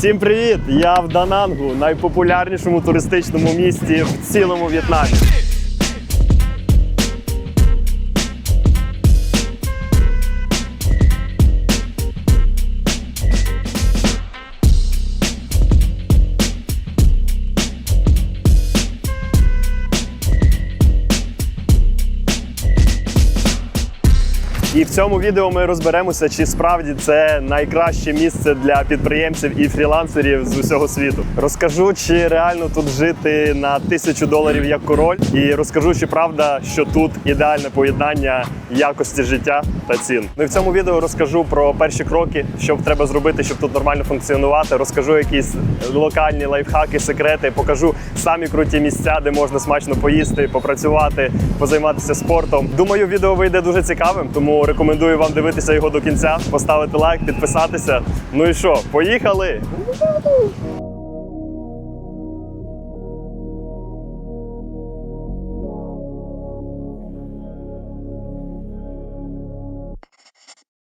Всім привіт! Я в Данангу, найпопулярнішому туристичному місті в цілому В'єтнамі. І в цьому відео ми розберемося, чи справді це найкраще місце для підприємців і фрілансерів з усього світу. Розкажу, чи реально тут жити на тисячу доларів як король, і розкажу, чи правда, що тут ідеальне поєднання якості життя та цін. Ну і в цьому відео розкажу про перші кроки, що треба зробити, щоб тут нормально функціонувати. Розкажу якісь локальні лайфхаки, секрети. Покажу самі круті місця, де можна смачно поїсти, попрацювати, позайматися спортом. Думаю, відео вийде дуже цікавим, тому рекомендую вам дивитися його до кінця, поставити лайк, підписатися. Ну і що, поїхали?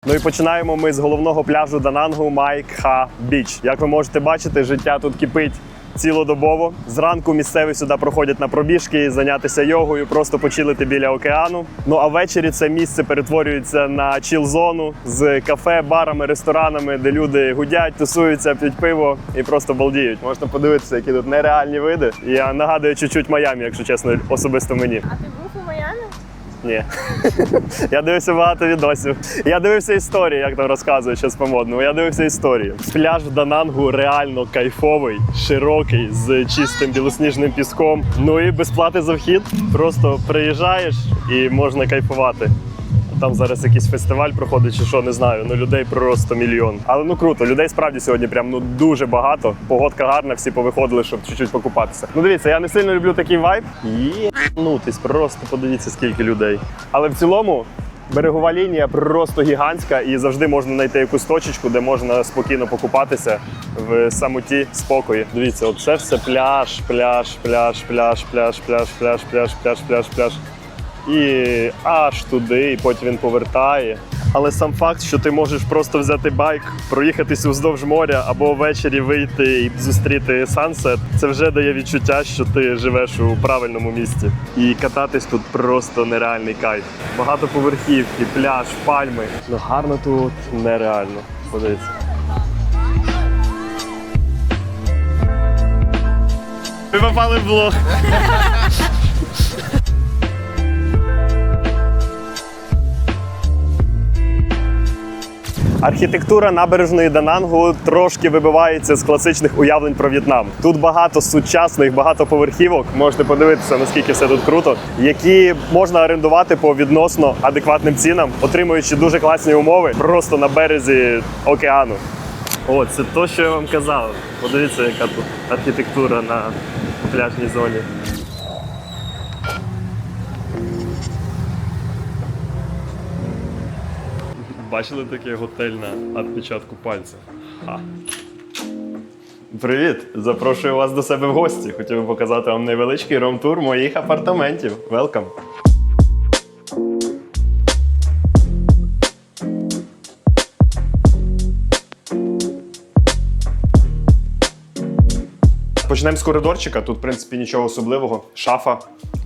Ну і починаємо ми з головного пляжу Данангу Майкха Біч. Як ви можете бачити, життя тут кипить цілодобово. Зранку місцеві сюди проходять на пробіжки, зайнятися йогою, просто почилити біля океану. Ну а ввечері це місце перетворюється на чіл-зону з кафе, барами, ресторанами, де люди гудять, тусуються, п'ють пиво і просто балдіють. Можна подивитися, які тут нереальні види. Я нагадую чуть-чуть Майамі, якщо чесно, особисто мені. А ти був? Ні. Я дивився багато відосів. Я дивився історії, як там розказують щось по-модному. Я дивився історію. Пляж в Данангу реально кайфовий, широкий, з чистим білосніжним піском. Ну і безплати за вхід. Просто приїжджаєш і можна кайфувати. Там зараз якийсь фестиваль проходить, чи що, не знаю. Ну людей просто мільйон. Але ну круто, людей справді сьогодні прям ну дуже багато. Погодка гарна, всі повиходили, щоб чуть-чуть покупатися. Ну дивіться, я не сильно люблю такий вайб. Єнутись, просто подивіться, скільки людей. Але в цілому. Берегова лінія просто гігантська, і завжди можна знайти якусь точечку, де можна спокійно покупатися в самоті спокої. Дивіться, оце все пляж, пляж, пляж, пляж, пляж, пляж, пляж, пляж, пляж, пляж, пляж і аж туди, і потім він повертає. Але сам факт, що ти можеш просто взяти байк, проїхатись уздовж моря або ввечері вийти і зустріти сансет, це вже дає відчуття, що ти живеш у правильному місці. І кататись тут просто нереальний кайф. Багато поверхівки, пляж, пальми. Ну гарно тут нереально. Подивіться. Ви попали в блог. Архітектура набережної Данангу трошки вибивається з класичних уявлень про В'єтнам. Тут багато сучасних, багато поверхівок. Можете подивитися, наскільки все тут круто, які можна орендувати по відносно адекватним цінам, отримуючи дуже класні умови просто на березі океану. О, це то, що я вам казав. Подивіться, яка тут архітектура на пляжній зоні. Бачили таке готель на відпечатку пальця? Ха. Привіт! Запрошую вас до себе в гості. Хотів би показати вам невеличкий ром-тур моїх апартаментів. Велкам! Почнемо з коридорчика. Тут, в принципі, нічого особливого. Шафа,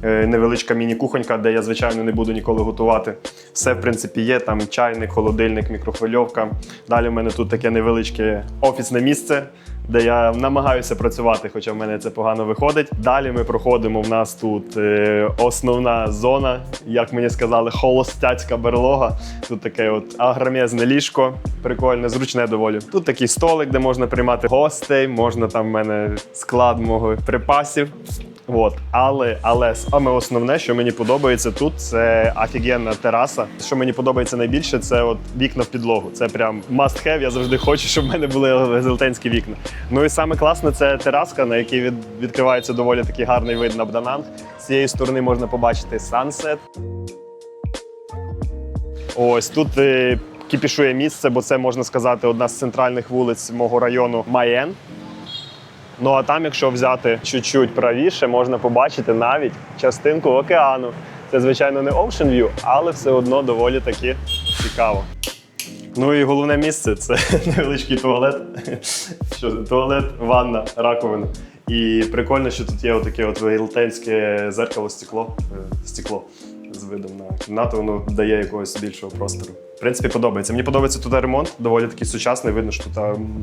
невеличка міні-кухонька, де я, звичайно, не буду ніколи готувати. Все, в принципі, є. Там чайник, холодильник, мікрохвильовка. Далі в мене тут таке невеличке офісне місце, де я намагаюся працювати, хоча в мене це погано виходить. Далі ми проходимо. В нас тут е, основна зона, як мені сказали, холостяцька берлога. Тут таке от агром'язне ліжко, прикольне, зручне доволі. Тут такий столик, де можна приймати гостей, можна там в мене склад мого припасів. От, але, але саме основне, що мені подобається тут, це офігенна тераса. Що мені подобається найбільше, це от вікна в підлогу. Це прям must have. Я завжди хочу, щоб в мене були велетенські вікна. Ну і саме класне це тераска, на якій від, відкривається доволі такий гарний вид на Бдананг. З цієї сторони можна побачити сансет. Ось тут е, кіпішує місце, бо це можна сказати одна з центральних вулиць мого району Маєн. Ну а там, якщо взяти чуть-чуть правіше, можна побачити навіть частинку океану. Це, звичайно, не Ocean View, але все одно доволі таки цікаво. Ну і головне місце це невеличкий туалет. Що, туалет, ванна, раковина. І прикольно, що тут є отаке от велетенське зеркало, стекло, е, стекло з видом на кімнату, воно дає якогось більшого простору. В принципі, подобається. Мені подобається тут ремонт, доволі такий сучасний. Видно, що тут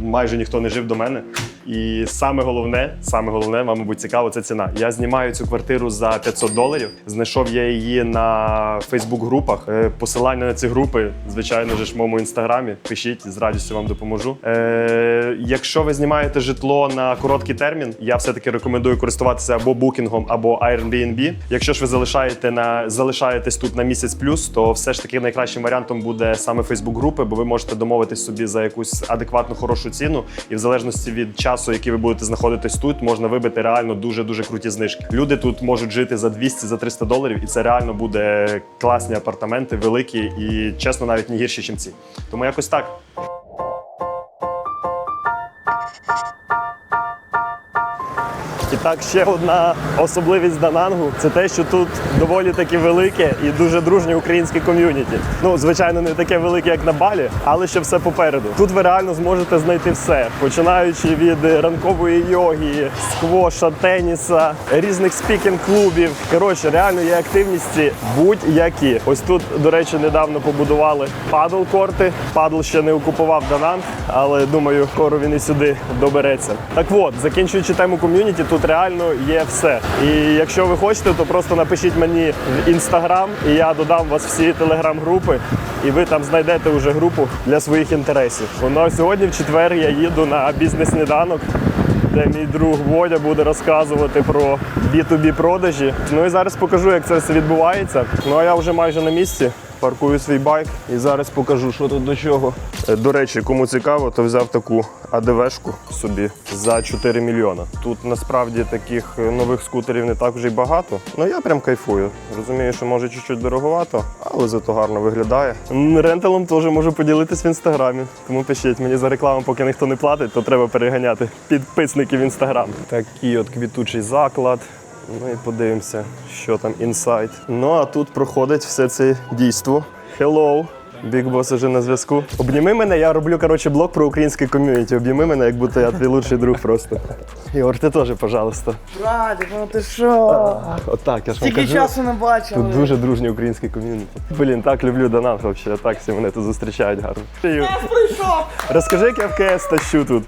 майже ніхто не жив до мене. І саме головне, саме головне, вам, мабуть, цікаво, це ціна. Я знімаю цю квартиру за 500 доларів. Знайшов я її на Фейсбук-групах. Е, Посилання на ці групи, звичайно ж, в моєму інстаграмі. Пишіть, з радістю вам допоможу. Е, якщо ви знімаєте житло на короткий термін, я все-таки рекомендую користуватися або букінгом, або Airbnb. Якщо ж ви залишаєте на залишаєтесь тут на місяць плюс, то все ж таки найкращим варіантом буде саме Фейсбук групи, бо ви можете домовитись собі за якусь адекватну хорошу ціну, і в залежності від часу, який ви будете знаходитись тут, можна вибити реально дуже дуже круті знижки. Люди тут можуть жити за 200 за 300 доларів, і це реально буде класні апартаменти, великі і чесно, навіть не гірші, ніж ці. Тому якось так. І так, ще одна особливість Данангу це те, що тут доволі таки велике і дуже дружнє українське ком'юніті. Ну, звичайно, не таке велике, як на Балі, але ще все попереду. Тут ви реально зможете знайти все, починаючи від ранкової йоги, сквоша, теніса, різних спікінг-клубів. Коротше, реально є активності будь-які. Ось тут, до речі, недавно побудували падл-корти. Падл ще не окупував Дананг, але думаю, скоро він і сюди добереться. Так от, закінчуючи тему ком'юніті, тут реально є все. І якщо ви хочете, то просто напишіть мені в інстаграм, і я додам вас всі телеграм-групи, і ви там знайдете вже групу для своїх інтересів. Ну сьогодні, в четвер, я їду на бізнес-сніданок. Де мій друг Водя буде розказувати про B2B продажі. Ну і зараз покажу, як це все відбувається. Ну а я вже майже на місці. Паркую свій байк і зараз покажу, що тут до чого. Е, До речі, кому цікаво, то взяв таку АДВшку собі за 4 мільйона. Тут насправді таких е, нових скутерів не так вже й багато. Ну я прям кайфую. Розумію, що може чуть-чуть дороговато, але зато гарно виглядає. М, Ренталом теж можу поділитись в інстаграмі. Тому пишіть мені за рекламу, поки ніхто не платить, то треба переганяти підписників в інстаграм. Такий от квітучий заклад. Ну і подивимося, що там інсайт. Ну а тут проходить все це дійство. Hello! Big Boss уже на зв'язку. Обніми мене, я роблю коротше блог про українське ком'юніті. Обніми мене, як будто я твій лучший друг просто. Ігор, ти теж, пожалуйста. Братик, ну ти що? Отак, я ж вам Стільки кажу. часу не бачили. Тут дуже дружнє українське ком'юніті. Блін, так люблю Донат взагалі. Так всі мене тут зустрічають гарно. Я прийшов! Розкажи, як я в КС тащу тут.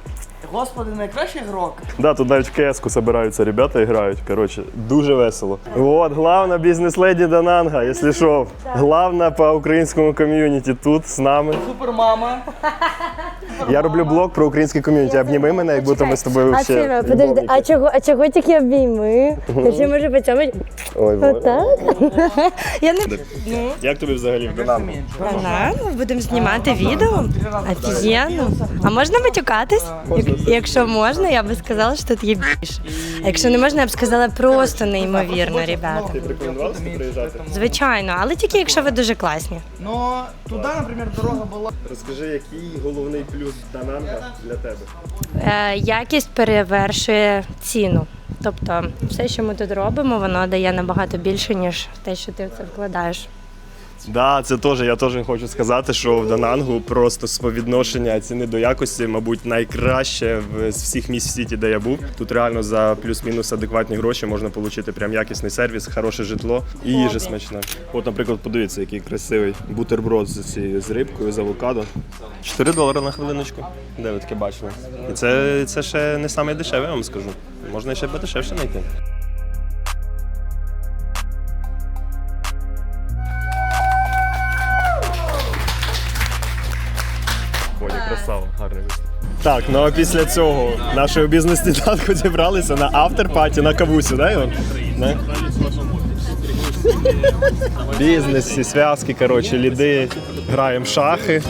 Господи, найкращий грок. Да, тут навіть в КС-ку собираються ребята і грають. Коротше, дуже весело. От, главна бізнес-леді Дананга, якщо що. Главна по українському ком'юніті тут з нами. Супермама. Я роблю блог про українське ком'юніті. Обніми мене, як будто ми з тобою А ще чого? Подожди, а чого, а чого тільки обійми? Я ще можу поцьомати. Ой, Боже. Отак? Я не Як тобі взагалі в ми будемо знімати відео. Офігенно. А можна матюкатись? Як- Якщо можна, я би сказала, що тут є більше. А якщо не можна, я б сказала просто неймовірно, ребята. рекомендував сюди приїжджати? Звичайно, але тільки якщо ви дуже класні. Ну, туди, наприклад, дорога була. Розкажи, який головний плюс Дананга для тебе? Е, якість перевершує ціну. Тобто, все, що ми тут робимо, воно дає набагато більше, ніж те, що ти в це вкладаєш. Да, це теж. Я теж хочу сказати, що в Данангу просто співвідношення ціни до якості, мабуть, найкраще в- з всіх місць в світі, де я був. Тут реально за плюс-мінус адекватні гроші можна отримати прям якісний сервіс, хороше житло і їжа смачна. От, наприклад, подивіться, який красивий бутерброд з цією з рибкою, з авокадо. 4 долари на хвилиночку. Де ви таке бачили? І це, це ще не саме дешеве, я вам скажу. Можна ще подешевше знайти. Боня, гарний виступ. Так, ну а після цього нашого бізнес-сніданку зібралися на авторпаті на кавусю, да, Іван? Да? Бізнес, зв'язки, коротше, ліди, граємо шахи.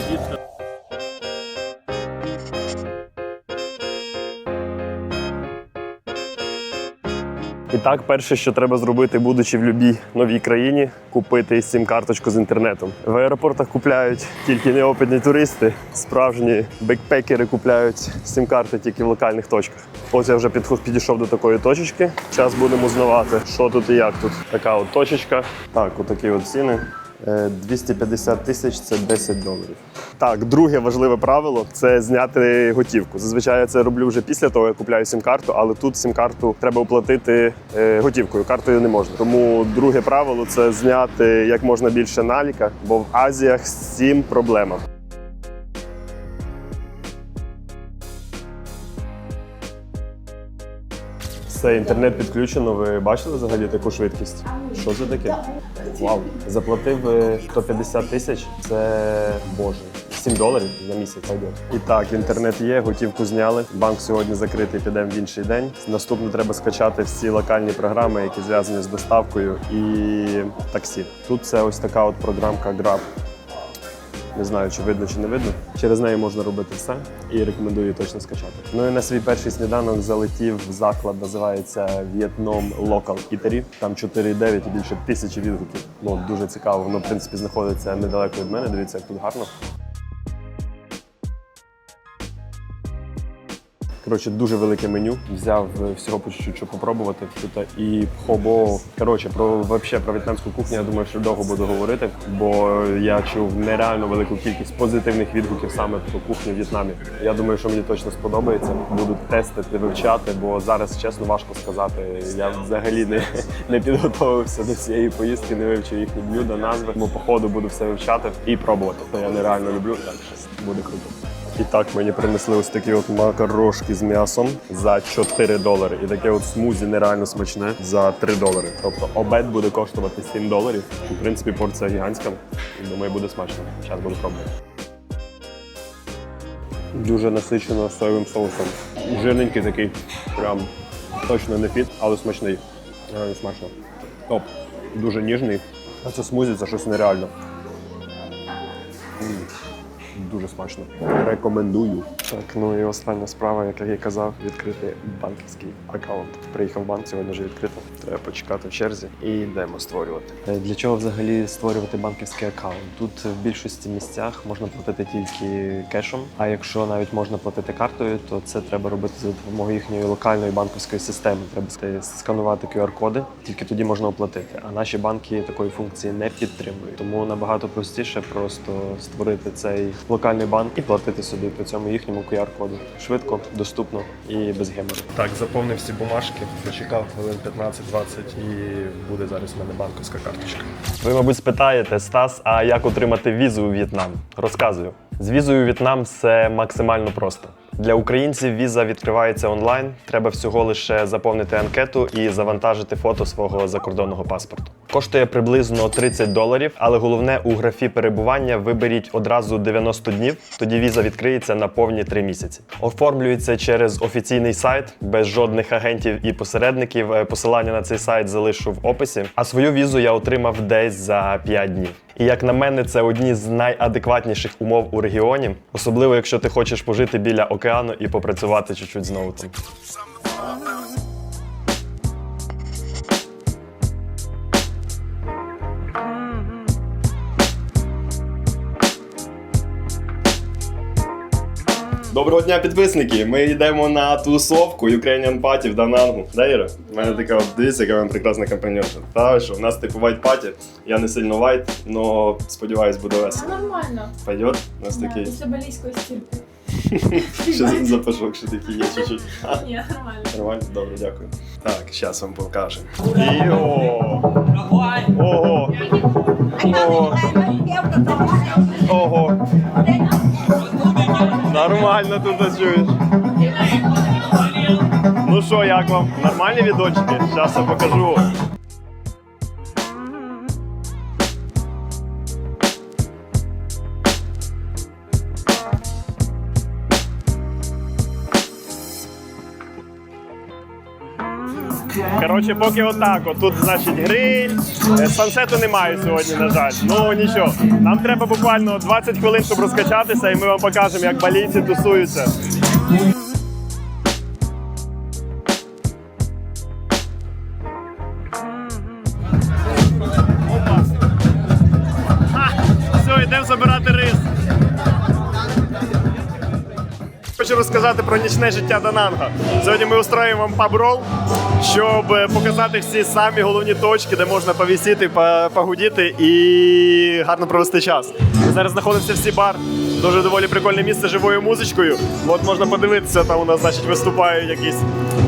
Так, перше, що треба зробити, будучи в будь-якій новій країні, купити сім-карточку з інтернетом. В аеропортах купляють тільки неопитні туристи, справжні бекпекери купляють сім-карти тільки в локальних точках. Ось я вже підійшов до такої точечки. Зараз будемо узнавати, що тут і як тут. Така от точечка. Так, отакі от ціни. Е, 250 тисяч це 10 доларів. Так, друге важливе правило це зняти готівку. Зазвичай я це роблю вже після того, як купляю сім-карту, але тут сім-карту треба оплатити е, готівкою. Картою не можна. Тому друге правило це зняти як можна більше наліка, бо в Азіях з цим проблема. Все, інтернет підключено. Ви бачили взагалі таку швидкість? Це таке? Вау. Заплатив е, 150 тисяч. Це боже. 7 доларів на місяць пойде. І так, інтернет є, готівку зняли. Банк сьогодні закритий, підемо в інший день. Наступно треба скачати всі локальні програми, які зв'язані з доставкою і таксі. Тут це ось така от програмка Grab. Не знаю, чи видно, чи не видно. Через неї можна робити все і рекомендую точно скачати. Ну і на свій перший сніданок залетів в заклад, називається Vietnam Local Eatery. Там 4,9 і більше тисячі відгуків. Ну дуже цікаво. Воно в принципі знаходиться недалеко від мене. Дивіться, як тут гарно. Коротше, дуже велике меню. Взяв е, всього по чуть-чуть, щоб попробувати. Тут і хобо. Коротше, про вообще про в'єтнамську кухню, я думаю, що довго буду говорити, бо я чув нереально велику кількість позитивних відгуків саме про кухню в В'єтнамі. Я думаю, що мені точно сподобається. Буду тестити, вивчати, бо зараз чесно важко сказати. Я взагалі не, не підготовився до цієї поїздки, не вивчив їхні блюда, назви. Тому по ходу буду все вивчати і пробувати. Я нереально люблю, так що буде круто. І так мені принесли ось такі от макарошки з м'ясом за 4 долари. І таке от смузі нереально смачне за 3 долари. Тобто обед буде коштувати 7 доларів. В принципі, порція гігантська. Думаю, буде смачно. Зараз буду пробувати. Дуже насичено соєвим соусом. Жирненький такий, прям точно не фіт, але смачний. Реально смачно. Топ. Дуже ніжний. А це смузі це щось нереально. Дуже смачно. Рекомендую. Так, ну і остання справа, як я казав, відкрити банківський аккаунт. Приїхав в банк, сьогодні вже відкрито. Треба почекати в черзі і йдемо створювати. Е, Для чого взагалі створювати банківський аккаунт? Тут в більшості місцях можна платити тільки кешем. А якщо навіть можна платити картою, то це треба робити за допомогою їхньої локальної банківської системи. Треба сканувати QR-коди, тільки тоді можна оплатити. А наші банки такої функції не підтримують. Тому набагато простіше просто створити цей локальний банк і платити собі по цьому їхньому QR-коду. Швидко, доступно і без гемору. Так, заповнив всі бумажки, почекав хвилин 15-20 і буде зараз у мене банківська карточка. Ви, мабуть, спитаєте, Стас, а як отримати візу у В'єтнам? Розказую. З візою у В'єтнам все максимально просто. Для українців віза відкривається онлайн. Треба всього лише заповнити анкету і завантажити фото свого закордонного паспорту. Коштує приблизно 30 доларів, але головне у графі перебування виберіть одразу 90 днів. Тоді віза відкриється на повні 3 місяці. Оформлюється через офіційний сайт без жодних агентів і посередників. Е, Посилання на цей сайт залишу в описі. А свою візу я отримав десь за 5 днів. І як на мене, це одні з найадекватніших умов у регіоні, особливо якщо ти хочеш пожити біля океану і попрацювати чуть-чуть знову там. Доброго дня, підписники! Ми йдемо на тусовку Ukrainian Party в Данангу. Да, Іра? У мене така дивіться, яка вам прекрасна компаньонша. Та що, у нас типу white party. Я не сильно white, але сподіваюсь, буде А весело. нормально. Пойдет? У нас Да, такий Після балійської стірки. ще за- запашок, ще такий є чуть-чуть. А, Ні, нормально. Нормально? Добре, дякую. Так, зараз вам покажемо. Йо! Ого! Ого! Ого! Нормально тут чуєш. Ну що, як вам? Нормальні відочки? Зараз я покажу. Коротше, поки отак. От тут, значить, гриль. Е, Сансету немає сьогодні, на жаль. Ну нічого. Нам треба буквально 20 хвилин, щоб розкачатися, і ми вам покажемо, як балійці тусуються. Хочу розказати про нічне життя Дананга. Сьогодні ми устроїмо вам паброл, щоб е, показати всі самі головні точки, де можна повісіти, по- погудіти і гарно провести час. Зараз знаходимося в Сі-бар. Дуже доволі прикольне місце живою музичкою. От можна подивитися, там у нас значить виступає якийсь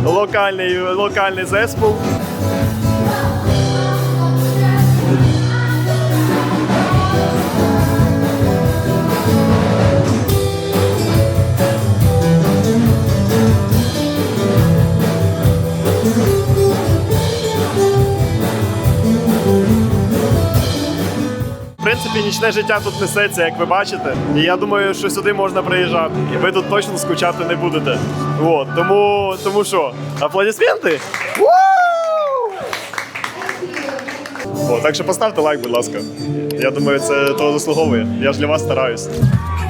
локальний, локальний зеспул. В нічне життя тут несеться, як ви бачите. І я думаю, що сюди можна приїжджати. І ви тут точно скучати не будете. От, тому, тому що, аплодисменти? О, так що поставте лайк, будь ласка. Я думаю, це того заслуговує. Я ж для вас стараюсь.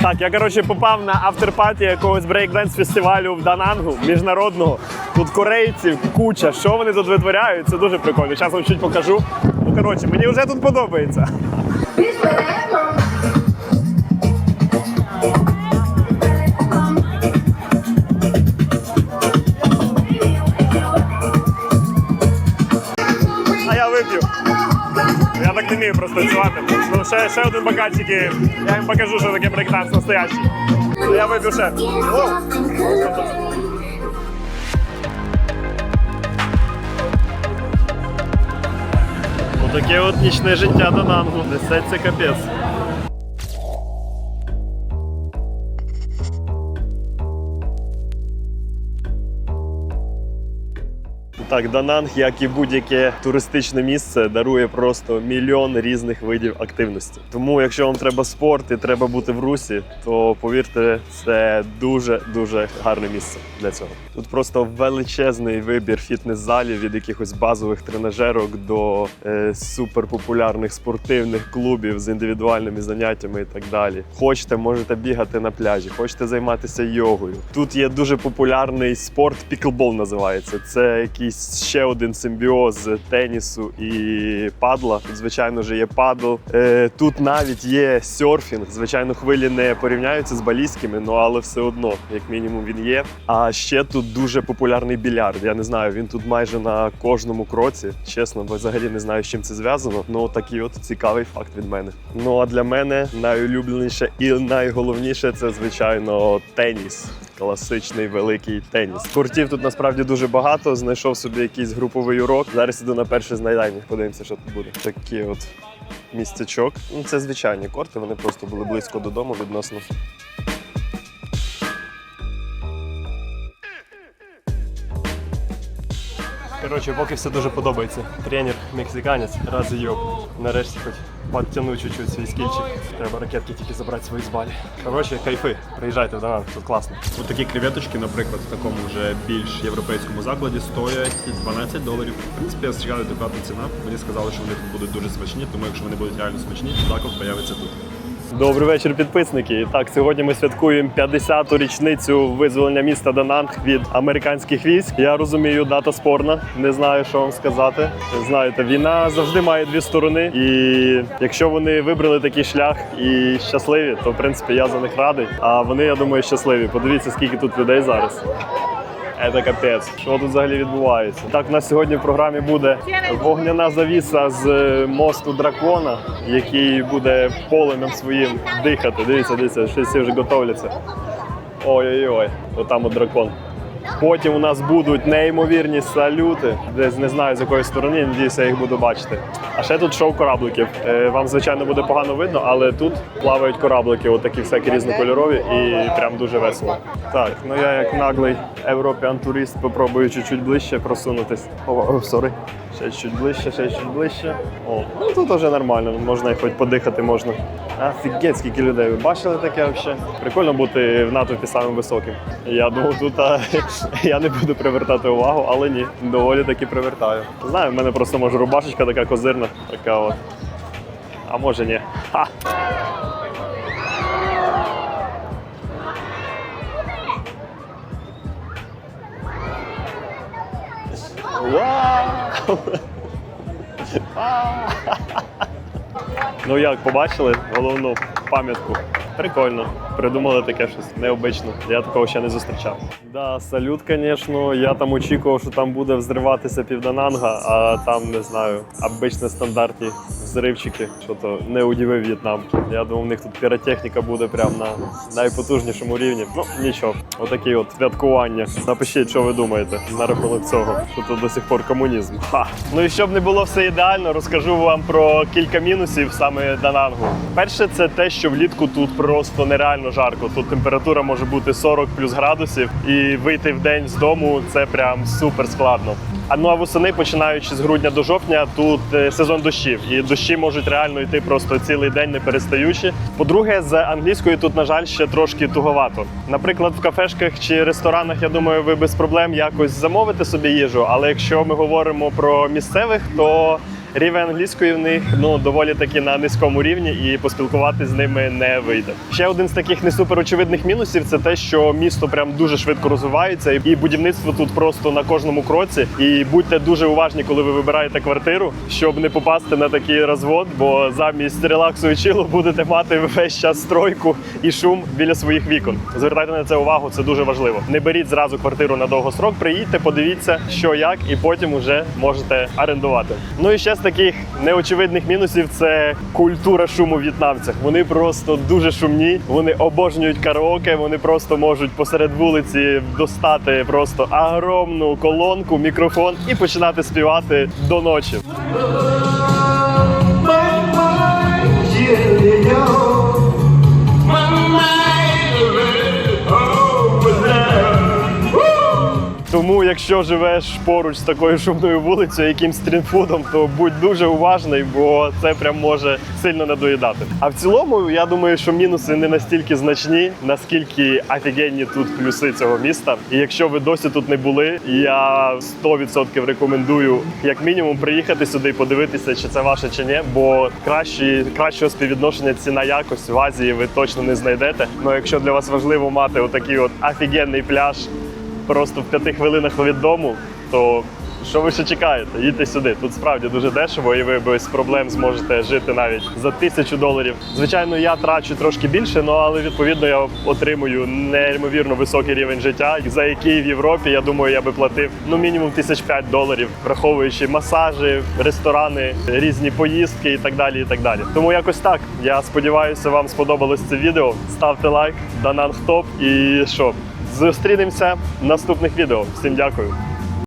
Так, я коротше попав на авторпаті якогось брейкденс фестивалю в Данангу міжнародного. Тут корейців куча. Що вони тут витворяють? Це дуже прикольно. Зараз вам чуть покажу. Ну коротше, мені вже тут подобається. А я вип'ю. Я так не вмію просто танцювати. Ну, ще, ще один бокальчик і я їм покажу, що таке брейкданс настоящий. Я вип'ю ще. Отаке от нічне життя до нангу, Несеться капець. Так, Дананг, як і будь-яке туристичне місце, дарує просто мільйон різних видів активності. Тому, якщо вам треба спорт і треба бути в русі, то повірте, це дуже дуже гарне місце для цього. Тут просто величезний вибір фітнес-залів від якихось базових тренажерок до е, суперпопулярних спортивних клубів з індивідуальними заняттями і так далі. Хочете, можете бігати на пляжі, хочете займатися йогою. Тут є дуже популярний спорт, піклбол називається. Це якийсь ще один симбіоз тенісу і падла. Тут, звичайно ж, є падл. Е, тут навіть є серфінг. Звичайно, хвилі не порівняються з балійськими, ну але все одно, як мінімум, він є. А ще тут дуже популярний більярд. Я не знаю, він тут майже на кожному кроці. Чесно, бо взагалі не знаю, з чим це зв'язано. Ну такий от цікавий факт від мене. Ну а для мене найулюбленіше і найголовніше це звичайно теніс. Класичний великий теніс. Спортів тут насправді дуже багато. Знайшов собі якийсь груповий урок. Зараз іду на перше знайдання. Подивимося, що тут буде. Такий от містечок. Ну, це звичайні корти. Вони просто були близько додому відносно. Коротше, поки все дуже подобається. Тренер мексиканець, раз йоб. Нарешті хоч підтягну чуть-чуть свій скільчик. Треба ракетки тільки забрати свої з балі. Коротше, кайфи. Приїжджайте до нас, тут класно. Ось такі креветочки, наприклад, в такому вже більш європейському закладі стоять 12 доларів. В принципі, я чекаю адекватна ціна. Мені сказали, що вони тут будуть дуже смачні, тому якщо вони будуть реально смачні, заклад появиться тут. Добрий вечір, підписники. Так, сьогодні ми святкуємо 50-ту річницю визволення міста Дананг від американських військ. Я розумію, дата спорна. Не знаю, що вам сказати. Знаєте, війна завжди має дві сторони. І якщо вони вибрали такий шлях і щасливі, то в принципі я за них радий. А вони, я думаю, щасливі. Подивіться, скільки тут людей зараз. Це капець. Що тут взагалі відбувається? Так, у нас сьогодні в програмі буде вогняна завіса з е, мосту дракона, який буде полем'ям своїм дихати. Дивіться, дивіться, всі вже готовляться. Ой-ой-ой, отам от дракон. Потім у нас будуть неймовірні салюти, десь не знаю з якої сторони, надіюся, я їх буду бачити. А ще тут шоу корабликів. Е, Вам, звичайно, буде погано видно, але тут плавають кораблики, отакі всякі різнокольорові і прям дуже весело. Так, ну я як наглий європіан турист попробую чуть-чуть ближче просунутись. О, сорі. Ще чуть ближче, ще чуть ближче. О, ну тут вже нормально, можна і хоч подихати можна. Офігеть, скільки людей. Ви бачили таке взагалі? Прикольно бути в натовпі самим високим. Я думав, тут а, я не буду привертати увагу, але ні, доволі таки привертаю. Знаю, в мене просто може рубашечка така козирна, така от. А може ні. Ха. Вау! Ну як, побачили головну пам'ятку Прикольно. Придумали таке щось необично. Я такого ще не зустрічав. Да, салют, звісно. Я там очікував, що там буде взриватися півдананга, а там не знаю, обичні стандартні взривчики. Що то не удивив В'єтнам. Я думав, у них тут піротехніка буде прямо на найпотужнішому рівні. Ну нічого, отакі от святкування. Напишіть, що ви думаєте на рахунок цього, що тут до сих пор комунізм. Ха. Ну і щоб не було все ідеально, розкажу вам про кілька мінусів саме Данангу. Перше, це те, що влітку тут просто нереально жарко. Тут температура може бути 40 плюс градусів, і вийти в день з дому це прям супер складно. А ну а восени, починаючи з грудня до жовтня, тут е, сезон дощів, і дощі можуть реально йти просто цілий день не перестаючи. По-друге, з англійською тут, на жаль, ще трошки туговато. Наприклад, в кафешках чи ресторанах, я думаю, ви без проблем якось замовите собі їжу. Але якщо ми говоримо про місцевих, то Рівень англійської в них ну доволі таки на низькому рівні, і поспілкуватися з ними не вийде. Ще один з таких не супер очевидних мінусів це те, що місто прям дуже швидко розвивається, і будівництво тут просто на кожному кроці. І будьте дуже уважні, коли ви вибираєте квартиру, щоб не попасти на такий розвод, бо замість релаксу і чилу будете мати весь час стройку і шум біля своїх вікон. Звертайте на це увагу, це дуже важливо. Не беріть зразу квартиру на довгострок, приїдьте, подивіться, що як, і потім вже можете орендувати. Ну і ще з таких неочевидних мінусів це культура шуму в в'єтнамцях. Вони просто дуже шумні, вони обожнюють караоке, вони просто можуть посеред вулиці достати просто огромну колонку, мікрофон і починати співати до ночі. Тому, якщо живеш поруч з такою шумною вулицею, якимсь стрітфудом, то будь дуже уважний, бо це прям може сильно надоїдати. А в цілому, я думаю, що мінуси не настільки значні, наскільки офігенні тут плюси цього міста. І якщо ви досі тут не були, я 100% рекомендую як мінімум приїхати сюди і подивитися, чи це ваше чи ні. Бо кращі, кращого співвідношення ціна якость в Азії ви точно не знайдете. Ну якщо для вас важливо мати отакий от офігенний пляж просто в п'яти хвилинах від дому, то що ви ще чекаєте? Їдьте сюди. Тут справді дуже дешево, і ви без проблем зможете жити навіть за тисячу доларів. Звичайно, я трачу трошки більше, ну але відповідно я отримую неймовірно високий рівень життя, за який в Європі я думаю, я би платив ну мінімум тисяч п'ять доларів, враховуючи масажі, ресторани, різні поїздки і так далі. І так далі. Тому якось так. Я сподіваюся, вам сподобалось це відео. Ставте лайк, дананг топ і що. Зустрінемося в наступних відео. Всім дякую.